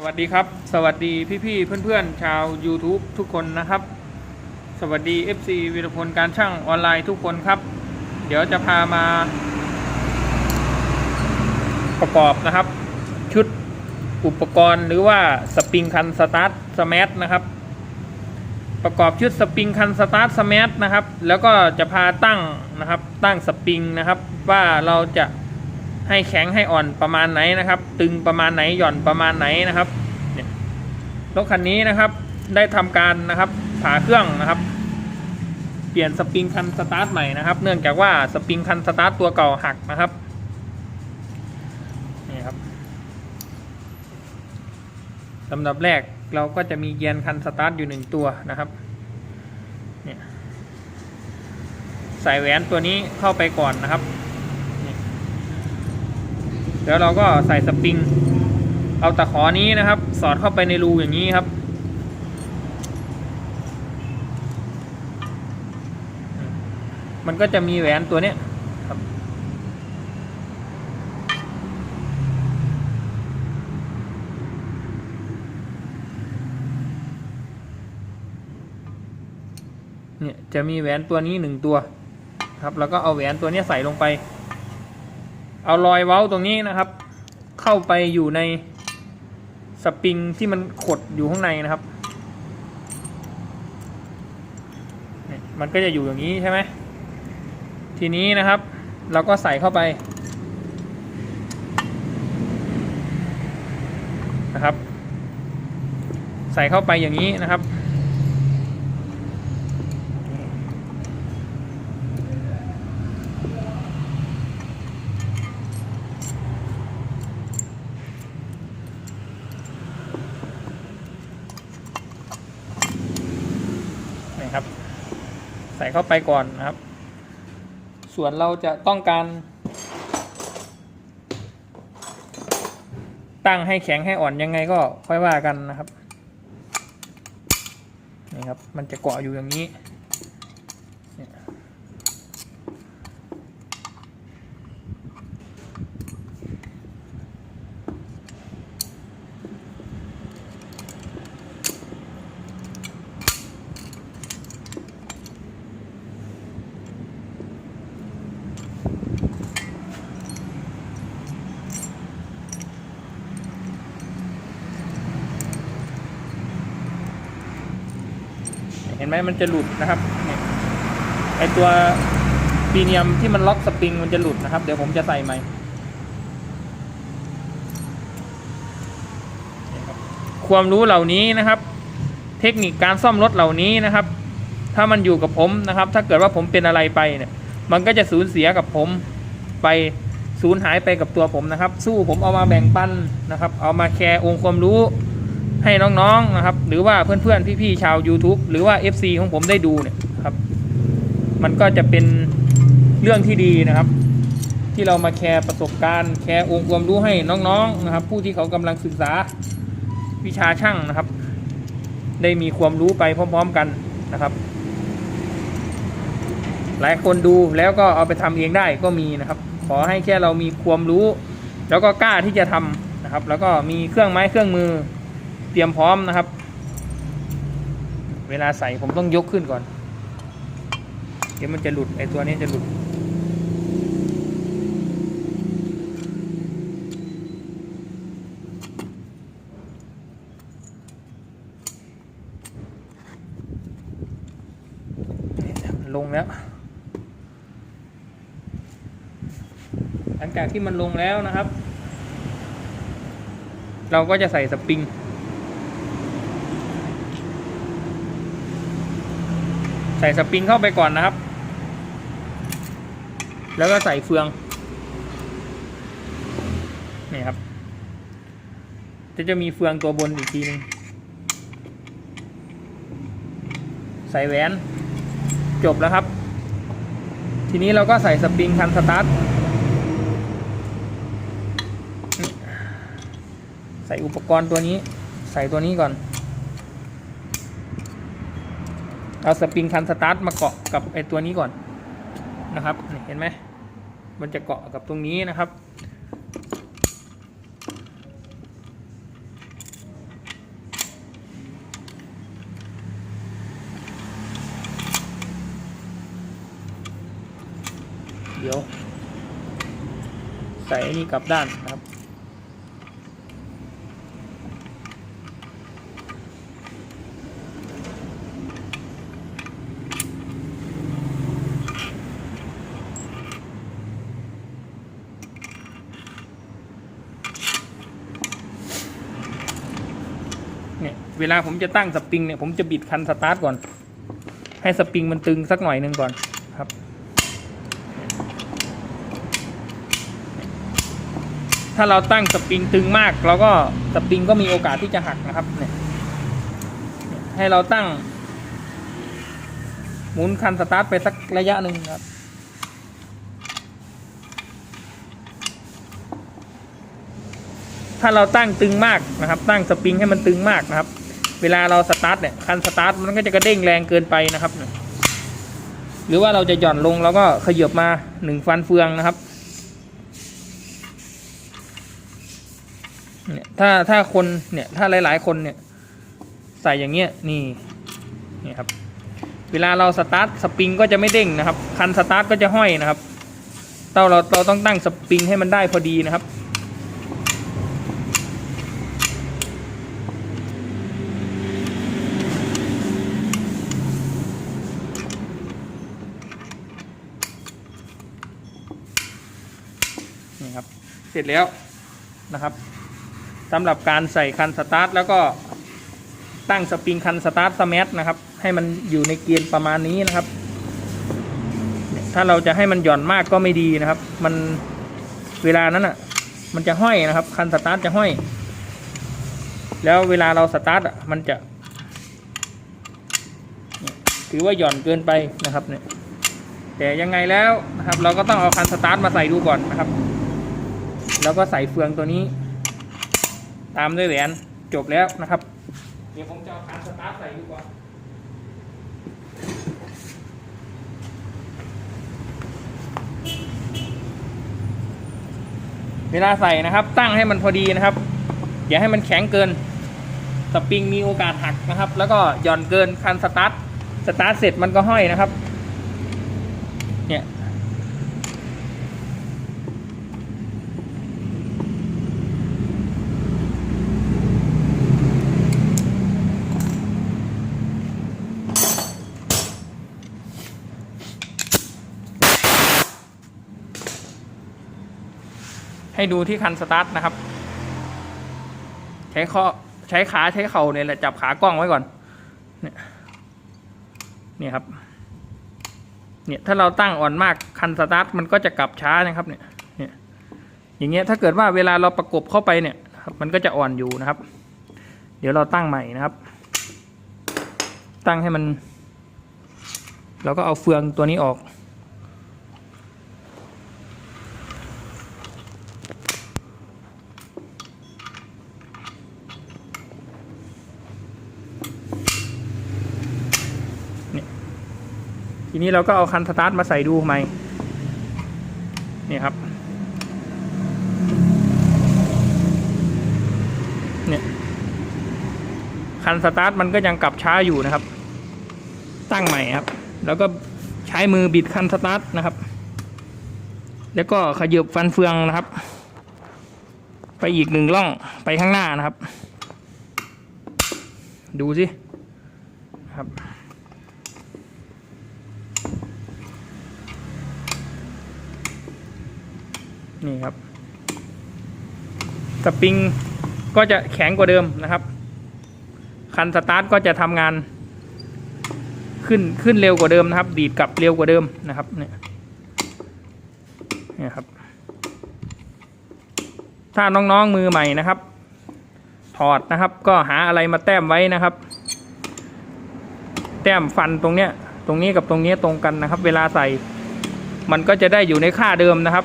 สวัสดีครับ สวัสดีพี่ๆเพื่อนๆ ชาว YouTube ทุกคนนะครับ สวัสดี FC วีรพลการช่างออนไลน์ทุกคนครับ เดี๋ยวจะพามา ประกอบนะครับ ชุดอุปกรณ์หรือว่าสปริงคันสตาร์ทสมาร์ทนะครับ ประกอบชุดสปริงคันสตาร์ทสมาร์ทนะครับ แล้วก็จะพาตั้งนะครับตั้งสปริงนะครับ ว่าเราจะ ให้แข็งให้อ่อนประมาณไหนนะครับ ตึงประมาณไหนหย่อนประมาณไหนนะครับเนี่ยรถคันนี้นะครับได้ทำการนะครับผ่าเครื่องนะครับ เปลี่ยนสปริงคันสตาร์ทใหม่นะครับ เนื่องจากว่าสปริงคันสตาร์ทตัวเก่าหักนะครับนี่ครับลำดับแรกเราก็จะมีเกียร์คันสตาร์ทอยู่หนึ่งตัวนะครับเนี่ยใส่แหวนตัวนี้เข้าไปก่อนนะครับ แล้วเราก็ใส่สปริง เอาตะขอนี้นะครับ สอดเข้าไปในรูอย่างนี้ครับ มันก็จะมีแหวนตัวเนี้ยครับ เนี่ยจะมีแหวนตัวนี้หนึ่งตัว ครับ แล้วก็เอาแหวนตัวเนี้ยใส่ลงไป เอารอยเว้าตรงนี้นะครับ เข้าไปอยู่ในสปริงที่มันขดอยู่ข้างในนะครับ มันก็จะอยู่อย่างนี้ใช่ไหม ทีนี้นะครับ เราก็ใส่เข้าไปนะครับ ใส่เข้าไปอย่างนี้นะครับ นะครับ ใส่เข้าไปก่อนนะครับ ส่วนเราจะต้องการ ตั้งให้แข็งให้อ่อนยังไงก็ค่อยว่ากันนะครับนี่ครับ มันจะเกาะอยู่อย่างนี้ เห็นไหมมันจะหลุดนะครับไอตัวปีเนียมที่มันล็อกสปริงมันจะหลุดนะครับ เดี๋ยวผมจะใส่ใหม่ความรู้เหล่านี้นะครับ เทคนิคการซ่อมรถเหล่านี้นะครับ ถ้ามันอยู่กับผมนะครับ ถ้าเกิดว่าผมเป็นอะไรไปเนี่ย มันก็จะสูญเสียกับผมไปสูญหายไปกับตัวผมนะครับ สู้ผมเอามาแบ่งปันนะครับ เอามาแชร์องค์ความรู้ ให้น้องๆนะครับ หรือว่าเพื่อนๆพี่ๆชาว YouTube หรือว่า FC ของผมได้ดูเนี่ยครับ มันก็จะเป็นเรื่องที่ดีนะครับ ที่เรามาแชร์ประสบการณ์แชร์องค์ความรู้ให้น้องๆนะครับ ผู้ที่เขากำลังศึกษาวิชาช่างนะครับ ได้มีความรู้ไปพร้อม ๆกันนะครับ หลายคนดูแล้วก็เอาไปทำเองได้ก็มีนะครับ ขอให้แค่เรามีความรู้ แล้วก็กล้าที่จะทำนะครับ แล้วก็มีเครื่องไม้เครื่องมือ เตรียมพร้อมนะครับ เวลาใส่ผมต้องยกขึ้นก่อน เดี๋ยวมันจะหลุดไอตัวนี้จะหลุด ลงแล้วหลังจากที่มันลงแล้วนะครับ เราก็จะใส่สปริง ส่สปริงเข้าไปก่อนนะครับ แล้วก็ใส่เฟือง นี่ครับ จะจะมีเฟืองตัวบนอีกทีหนึง ใส่แหวน จบแล้วครับ ทีนี้เราก็ใส่สปริงคันสตาร์ท ใส่อุปกรณ์ตัวนี้ ใส่ตัวนี้ก่อน เอาสปริงคันสตาร์ทมาเกาะกับไอตัวนี้ก่อนนะครับเห็นไหมมันจะเกาะกับตรงนี้นะครับ เดี๋ยว ใส่นี่กลับด้านนะครับ วลาผมจะตั้งสปริงเนี่ยผมจะบิดคันสตาร์ทก่อน ให้สปริงมันตึงสักหน่อยหนึ่งก่อนครับ ถ้าเราตั้งสปริงตึงมากเราก็สปริงก็มีโอกาสที่จะหักนะครับเนี่ยให้เราตั้ง หมุนคันสตาร์ทไปสักระยะหนึ่งครับถ้าเราตั้งตึงมากนะครับ ตั้งสปริงให้มันตึงมากนะครับ เวลาเราสตาร์ทเนี่ยคันสตาร์ทมันก็จะกระเด้งแรงเกินไปนะครับ หรือว่าเราจะหย่อนลงแล้วก็ขยับมาหนึ่งฟันเฟืองนะครับเนี่ยถ้าถ้าคนเนี่ยถ้าหลาย ๆ คนเนี่ยใส่อย่างเงี้ยนี่นี่ครับเวลาเราสตาร์ทสปริงก็จะไม่เด้งนะครับ คันสตาร์ทก็จะห้อยนะครับเราเราเราต้องตั้งสปริงให้มันได้พอดีนะครับ เสร็จแล้วนะครับสำหรับการใส่คันสตาร์ทแล้วก็ตั้งสปริงคันสตาร์ทสมันะครับ ให้มันอยู่ในเกณฑ์ประมาณนี้นะครับ ถ้าเราจะให้มันหย่อนมากก็ไม่ดีนะครับ มันเวลานั้นอะ มันจะห้อยนะครับ คันสตาร์ทจะห้อย แล้วเวลาเราสตาร์ทอะมันจะ ถือว่าหย่อนเกินไปนะครับเนี่ยแต่ยังไงแล้วนะครับ เราก็ต้องเอาคันสตาร์ทมาใส่ดูก่อนนะครับ แล้วก็ใส่เฟืองตัวนี้ ตามด้วยแหวนจบแล้วนะครับ เดี๋ยวผมจะเอาคันสตาร์ทใส่ดูก่อนเวลาใส่นะครับตั้งให้มันพอดีนะครับ อย่าให้มันแข็งเกินสปริงมีโอกาสหักนะครับ แล้วก็หย่อนเกินคันสตาร์ทสตาร์ทเสร็จมันก็ห้อยนะครับ เนี่ย ให้ดูที่คันสตาร์ทนะครับ ใช้ข้อใช้ขาใช้เข่าเนี่ยแหละจับขากล้องไว้ก่อน เนี่ยเนี่ยครับ เนี่ยถ้าเราตั้งอ่อนมากคันสตาร์ทมันก็จะกลับช้านะครับเนี่ยเนี่ย อย่างเงี้ยถ้าเกิดว่าเวลาเราประกบเข้าไปเนี่ยครับมันก็จะอ่อนอยู่นะครับ เดี๋ยวเราตั้งใหม่นะครับ ตั้งให้มัน เราก็เอาเฟืองตัวนี้ออก ทีนี้เราก็เอาคันสตาร์ทมาใส่ดูใหม่นี่ครับเนี่ยคันสตาร์ทมันก็ยังกลับช้าอยู่นะครับ ตั้งใหม่ครับ แล้วก็ใช้มือบิดคันสตาร์ทนะครับ แล้วก็ขยับฟันเฟืองนะครับ ไปอีกหนึ่งล่องไปข้างหน้านะครับ ดูสิครับ นี่ครับ สปริงก็จะแข็งกว่าเดิมนะครับ คันสตาร์ทก็จะทำงาน ขึ้นขึ้นเร็วกว่าเดิมนะครับ ดีดกลับเร็วกว่าเดิมนะครับเนี่ยนี่ครับ ถ้าน้องๆมือใหม่นะครับ ถอดนะครับ ก็หาอะไรมาแต้มไว้นะครับ แต้มฟันตรงเนี้ย ตรงนี้กับตรงนี้ตรงกันนะครับ เวลาใส่ มันก็จะได้อยู่ในค่าเดิมนะครับ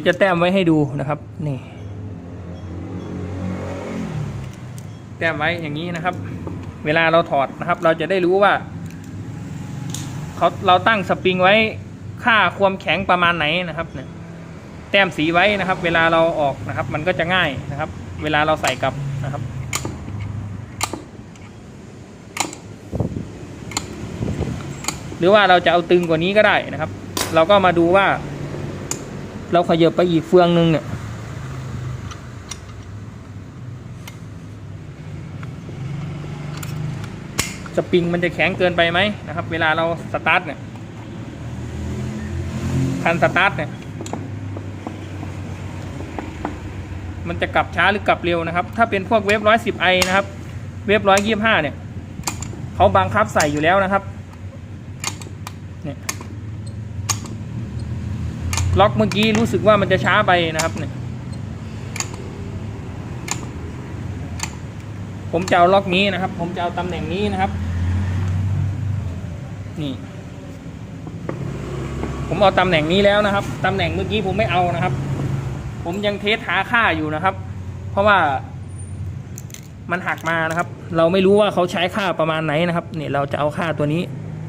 ดี๋ยวจะแต้มไว้ให้ดูนะครับ นี่ แต้มไว้อย่างนี้นะครับ เวลาเราถอดนะครับ เราจะได้รู้ว่าเขาเราตั้งสปริงไว้ค่าความแข็งประมาณไหนนะครับเนี่ยแต้มสีไว้นะครับ เวลาเราออกนะครับ มันก็จะง่ายนะครับ เวลาเราใส่กลับนะครับหรือว่าเราจะเอาตึงกว่านี้ก็ได้นะครับ เราก็มาดูว่า เราขยับไปอีกเฟืองหนึ่งเนี่ย สปริงมันจะแข็งเกินไปไหมนะครับ เวลาเราสตาร์ทเนี่ย คันสตาร์ทเนี่ย มันจะกลับช้าหรือกลับเร็วนะครับ ถ้าเป็นพวกเวฟร้อยสิบไอนะครับ เวฟร้อยยี่ห้าเนี่ย เขาบังคับใส่อยู่แล้วนะครับ เนี่ย ล็อกเมื่อกี้รู้สึกว่ามันจะช้าไปนะครับเนี่ยผมจะเอาล็อกนี้นะครับ ผมจะเอาตำแหน่งนี้นะครับ นี่ ผมเอาตำแหน่งนี้แล้วนะครับตำแหน่งเมื่อกี้ผมไม่เอานะครับ ผมยังเทสหาค่าอยู่นะครับ เพราะว่ามันหักมานะครับ เราไม่รู้ว่าเขาใช้ค่าประมาณไหนนะครับเนี่ยเราจะเอาค่าตัวนี้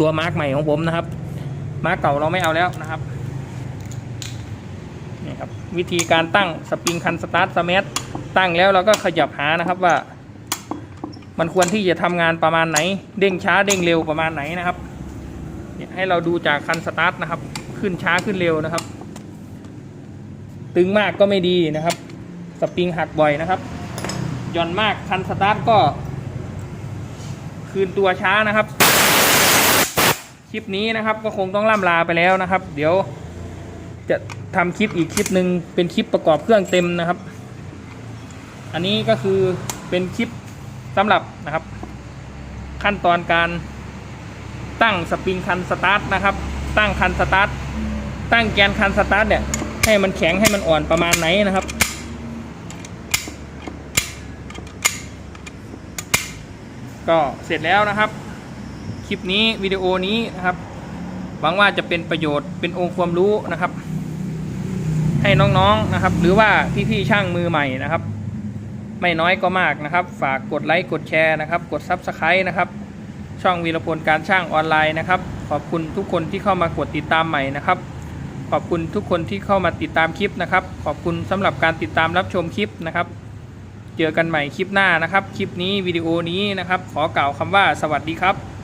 ตัวมาร์กใหม่ของผมนะครับ มาร์กเก่าเราไม่เอาแล้วนะครับ ครับวิธีการตั้งสปริงคันสตาร์ทสมัตั้งแล้วเราก็ขยับหานะครับว่า มันควรที่จะทำงานประมาณไหน เด้งช้าเด้งเร็วประมาณไหนนะครับเนี่ยให้เราดูจากคันสตาร์ทนะครับ ขึ้นช้าขึ้นเร็วนะครับ ตึงมากก็ไม่ดีนะครับ สปริงหักบ่อยนะครับหย่อนมากคันสตาร์ทก็ คืนตัวช้านะครับ คลิปนี้นะครับก็คงต้องล่ำลาไปแล้วนะครับ เดี๋ยว จะทำคลิปอีกคลิปหนึ่งเป็นคลิปประกอบเครื่องเต็มนะครับ อันนี้ก็คือเป็นคลิปสำหรับนะครับ ขั้นตอนการตั้งสปริงคันสตาร์ทนะครับ ตั้งคันสตาร์ทตั้งแกนคันสตาร์ทเนี่ยให้มันแข็งให้มันอ่อนประมาณไหนนะครับก็เสร็จแล้วนะครับ คลิปนี้วิดีโอนี้นะครับ หวังว่าจะเป็นประโยชน์เป็นองค์ความรู้นะครับ ให้น้องๆนะครับ หรือว่าพี่ๆช่างมือใหม่นะครับ ไม่น้อยก็มากนะครับ ฝากกดไลค์กดแชร์นะครับ กด Subscribe นะครับ ช่องวีรพลการช่างออนไลน์นะครับ ขอบคุณทุกคนที่เข้ามากดติดตามใหม่นะครับ ขอบคุณทุกคนที่เข้ามาติดตามคลิปนะครับ ขอบคุณสำหรับการติดตามรับชมคลิปนะครับ เจอกันใหม่คลิปหน้านะครับ คลิปนี้วิดีโอนี้นะครับ ขอกล่าวคำว่าสวัสดีครับ